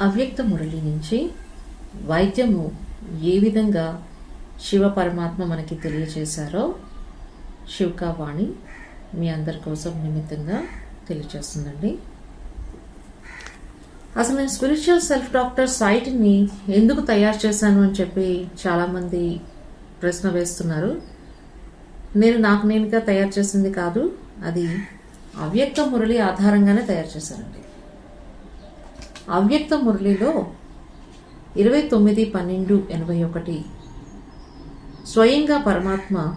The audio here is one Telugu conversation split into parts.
అవ్యక్త మురళి నుంచి వైద్యము ఏ విధంగా శివ పరమాత్మ మనకి తెలియచేశారో శివకావాణి మీ అందరి కోసం నిమిత్తంగా తెలియచేస్తుందండి. అసలు నేను స్పిరిచువల్ సెల్ఫ్ డాక్టర్ సైట్ని ఎందుకు తయారు చేశాను అని చెప్పి చాలామంది ప్రశ్న వేస్తున్నారు. నేను నాకు నేనుగా తయారు చేసింది కాదు అది అవ్యక్త మురళి ఆధారంగానే తయారు చేశానండి అవ్యక్త మురళిలో ఇరవై తొమ్మిది పన్నెండు ఎనభై ఒకటి. స్వయంగా పరమాత్మ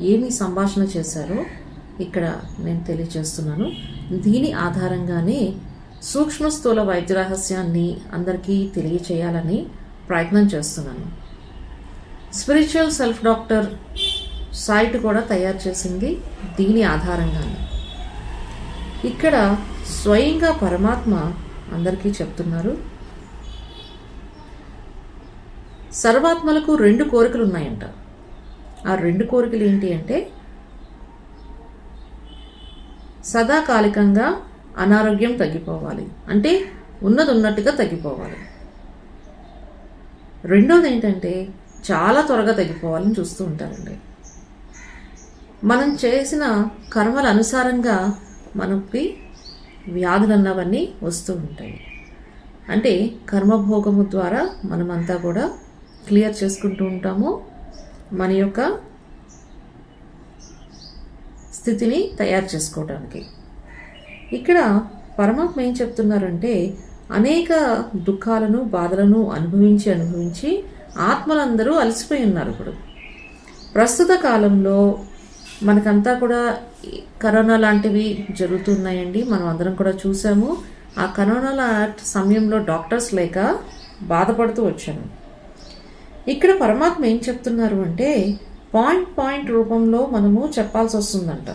ఏమి సంభాషణ చేశారో ఇక్కడ నేను తెలియజేస్తున్నాను. దీని ఆధారంగానే సూక్ష్మ స్థూల వైద్య రహస్యాన్ని అందరికీ తెలియచేయాలని ప్రయత్నం చేస్తున్నాను. స్పిరిచువల్ సెల్ఫ్ డాక్టర్ సైట్ కూడా తయారు చేసింది దీని ఆధారంగానే. ఇక్కడ స్వయంగా పరమాత్మ అందరికీ చెప్తున్నారు. సర్వాత్మలకు రెండు కోరికలు ఉన్నాయంట. ఆ రెండు కోరికలు ఏంటి అంటే సదాకాలికంగా అనారోగ్యం తగ్గిపోవాలి. అంటే ఉన్నది ఉన్నట్టుగా తగ్గిపోవాలి. రెండోది ఏంటంటే చాలా త్వరగా తగ్గిపోవాలని చూస్తూ ఉంటారండి. మనం చేసిన కర్మల అనుసారంగా మనకి వ్యాధులు అన్నవన్నీ వస్తూ ఉంటాయి. అంటే కర్మభోగము ద్వారా మనమంతా కూడా క్లియర్ చేసుకుంటూ ఉంటాము. మన యొక్క స్థితిని తయారు చేసుకోవడానికి ఇక్కడ పరమాత్మ ఏం చెప్తున్నారంటే అనేక దుఃఖాలను బాధలను అనుభవించి అనుభవించి ఆత్మలందరూ అలసిపోయి ఉన్నారు ఇప్పుడు. ప్రస్తుత కాలంలో మనకంతా కూడా కరోనా లాంటివి జరుగుతున్నాయండి. మనం అందరం కూడా చూసాము. ఆ కరోనా లా- సమయంలో డాక్టర్స్ లేక బాధపడుతూ వచ్చాను ఇక్కడ పరమాత్మ ఏం చెప్తున్నారు అంటే పాయింట్ పాయింట్ రూపంలో మనము చెప్పాల్సి వస్తుందంట.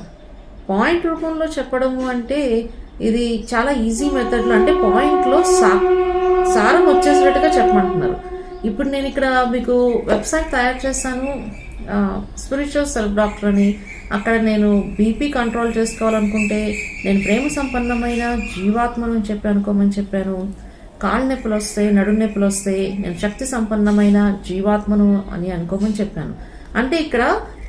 పాయింట్ రూపంలో చెప్పడము అంటే ఇది చాలా ఈజీ మెథడ్లో. అంటే పాయింట్లో సా సారం వచ్చేసినట్టుగా చెప్పమంటున్నారు. ఇప్పుడు నేను ఇక్కడ మీకు వెబ్సైట్ తయారు చేస్తాను స్పిరిచువల్ సెల్ఫ్ డాక్టర్ అని అక్కడ నేను బీపీ కంట్రోల్ చేసుకోవాలనుకుంటే నేను ప్రేమ సంపన్నమైన జీవాత్మను అని చెప్పి అనుకోమని చెప్పాను. కాళ్ళ నొప్పులు వస్తాయి నడుం నొప్పులు వస్తాయి నేను శక్తి సంపన్నమైన జీవాత్మను అని అనుకోమని చెప్పాను. అంటే ఇక్కడ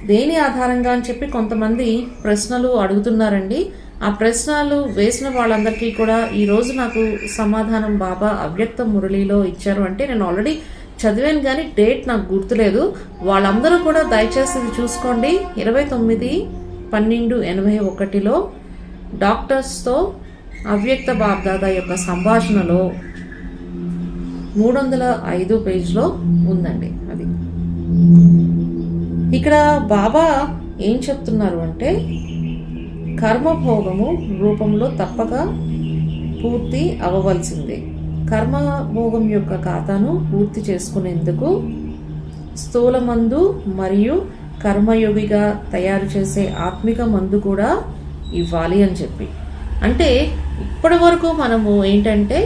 దేని ఆధారంగా అని చెప్పి కొంతమంది ప్రశ్నలు అడుగుతున్నారండి. ఆ ప్రశ్నలు వేసిన వాళ్ళందరికీ కూడా ఈరోజు నాకు సమాధానం బాబా అవ్యక్త మురళిలో ఇచ్చారు. అంటే నేను ఆల్రెడీ చదివాను కానీ డేట్ నాకు గుర్తులేదు. వాళ్ళందరూ కూడా దయచేసి ఇది చూసుకోండి. ఇరవై తొమ్మిది పన్నెండు ఎనభై ఒకటిలో డాక్టర్స్తో అవ్యక్త బాబ్దాద యొక్క సంభాషణలో మూడు వందల ఐదు పేజ్లో ఉందండి అది. ఇక్కడ బాబా ఏం చెప్తున్నారు అంటే కర్మభోగము రూపంలో తప్పక పూర్తి అవ్వవలసిందే. కర్మభోగం యొక్క ఖాతాను పూర్తి చేసుకునేందుకు స్థూల మందు మరియు కర్మయోగిగా తయారు చేసే ఆత్మిక మందు కూడా ఇవ్వాలి అని చెప్పి. అంటే ఇప్పటి వరకు మనము ఏంటంటే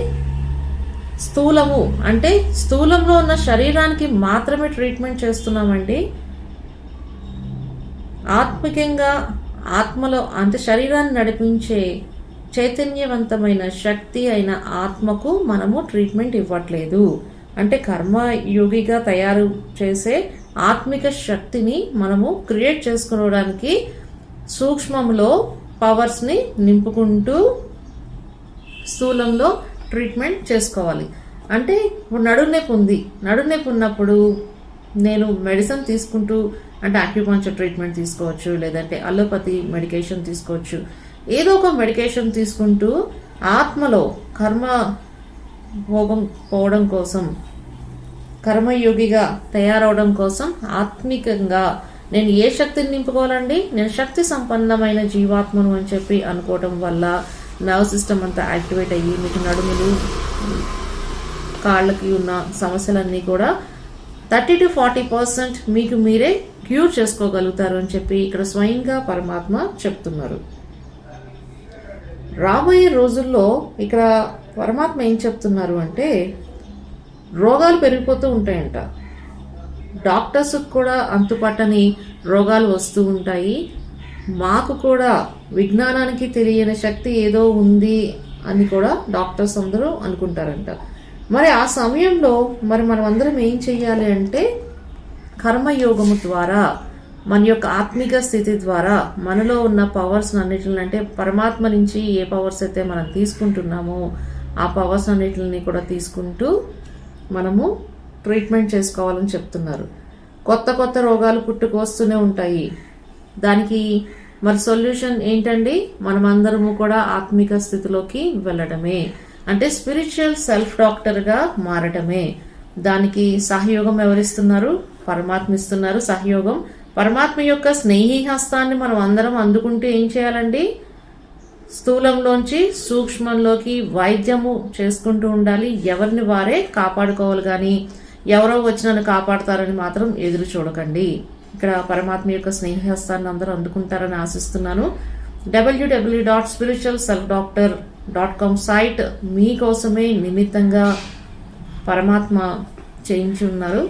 స్థూలము అంటే స్థూలంలో ఉన్న శరీరానికి మాత్రమే ట్రీట్మెంట్ చేస్తున్నామండి. ఆత్మికంగా ఆత్మలో అంటే శరీరాన్ని నడిపించే చైతన్యవంతమైన శక్తి అయిన ఆత్మకు మనము ట్రీట్మెంట్ ఇవ్వట్లేదు. అంటే కర్మయోగిగా తయారు చేసే ఆత్మిక శక్తిని మనము క్రియేట్ చేసుకోవడానికి సూక్ష్మంలో పవర్స్ని నింపుకుంటూ స్థూలంలో ట్రీట్మెంట్ చేసుకోవాలి. అంటే ఇప్పుడు నడునొప్పి ఉంది. నడునొప్పి ఉన్నప్పుడు నేను మెడిసిన్ తీసుకుంటూ అంటే అక్యుపంచర్ ట్రీట్మెంట్ తీసుకోవచ్చు లేదంటే అలోపతి మెడికేషన్ తీసుకోవచ్చు. ఏదో ఒక మెడికేషన్ తీసుకుంటూ ఆత్మలో కర్మ భోగం పోవడం కోసం కర్మయోగిగా తయారవడం కోసం ఆత్మికంగా నేను ఏ శక్తిని నింపుకోవాలండి? నేను శక్తి సంపన్నమైన జీవాత్మను అని చెప్పి అనుకోవడం వల్ల నర్వ్ సిస్టమ్ అంతా యాక్టివేట్ అయ్యి మీకు నడుములు కాళ్ళకి ఉన్న సమస్యలన్నీ కూడా థర్టీ టు ఫార్టీ పర్సెంట్ మీకు మీరే క్యూర్ చేసుకోగలుగుతారు అని చెప్పి ఇక్కడ స్వయంగా పరమాత్మ చెప్తున్నారు. రాబోయే రోజుల్లో ఇక్కడ పరమాత్మ ఏం చెప్తున్నారు అంటే రోగాలు పెరిగిపోతూ ఉంటాయంట. డాక్టర్స్కి కూడా అంతుపట్టని రోగాలు వస్తూ ఉంటాయి. మాకు కూడా విజ్ఞానానికి తెలియని శక్తి ఏదో ఉంది అని కూడా డాక్టర్స్ అందరూ అనుకుంటారంట. మరి ఆ సమయంలో మరి మనం అందరం ఏం చెయ్యాలి అంటే కర్మయోగము ద్వారా మన యొక్క ఆత్మిక స్థితి ద్వారా మనలో ఉన్న పవర్స్ అన్నిటిని అంటే పరమాత్మ నుంచి ఏ పవర్స్ అయితే మనం తీసుకుంటున్నామో ఆ పవర్స్ అన్నిటిని కూడా తీసుకుంటూ మనము ట్రీట్మెంట్ చేసుకోవాలని చెప్తున్నారు. కొత్త కొత్త రోగాలు పుట్టుకొస్తూనే ఉంటాయి. దానికి మరి సొల్యూషన్ ఏంటండి? మనమందరము కూడా ఆత్మిక స్థితిలోకి వెళ్ళడమే. అంటే స్పిరిచువల్ సెల్ఫ్ డాక్టర్గా మారటమే దానికి సహయోగం ఎవరిస్తున్నారు? పరమాత్మ ఇస్తున్నారు. సహయోగం పరమాత్మ యొక్క స్నేహి హస్తాన్ని మనం అందరం అందుకుంటూ ఏం చేయాలండి? స్థూలంలోంచి సూక్ష్మంలోకి వైద్యము చేసుకుంటూ ఉండాలి. ఎవరిని వారే కాపాడుకోవాలి కానీ ఎవరో వచ్చి నన్ను కాపాడతారని మాత్రం ఎదురు చూడకండి. ఇక్కడ పరమాత్మ యొక్క స్నేహహస్తాన్ని అందరూ అందుకుంటారని ఆశిస్తున్నాను. WW dot spiritual self doctor dot com site మీకోసమే నిమిత్తంగా పరమాత్మ చేయించి ఉన్నారు.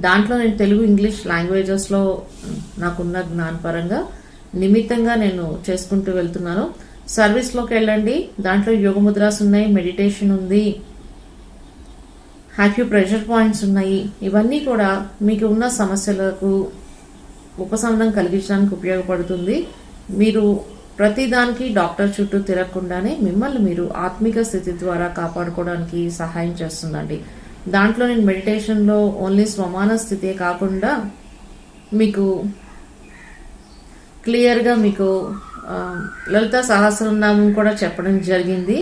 దాంట్లో నేను తెలుగు ఇంగ్లీష్ లాంగ్వేజెస్లో నాకున్న జ్ఞానపరంగా నిమిత్తంగా నేను చేసుకుంటూ వెళ్తున్నాను. సర్వీస్లోకి వెళ్ళండి. దాంట్లో యోగ ముద్రాస్ ఉన్నాయి మెడిటేషన్ ఉంది హ్యాక్యూ ప్రెషర్ పాయింట్స్ ఉన్నాయి. ఇవన్నీ కూడా మీకు ఉన్న సమస్యలకు ఉపశమనం కలిగించడానికి ఉపయోగపడుతుంది. మీరు ప్రతిదానికి డాక్టర్ చుట్టూ తిరగకుండానే మిమ్మల్ని మీరు ఆత్మిక స్థితి ద్వారా కాపాడుకోవడానికి సహాయం చేస్తుందండి. దాంట్లో నేను మెడిటేషన్లో ఓన్లీ స్వమాన స్థితే కాకుండా మీకు క్లియర్గా మీకు లలిత సహస్రనామం కూడా చెప్పడం జరిగింది.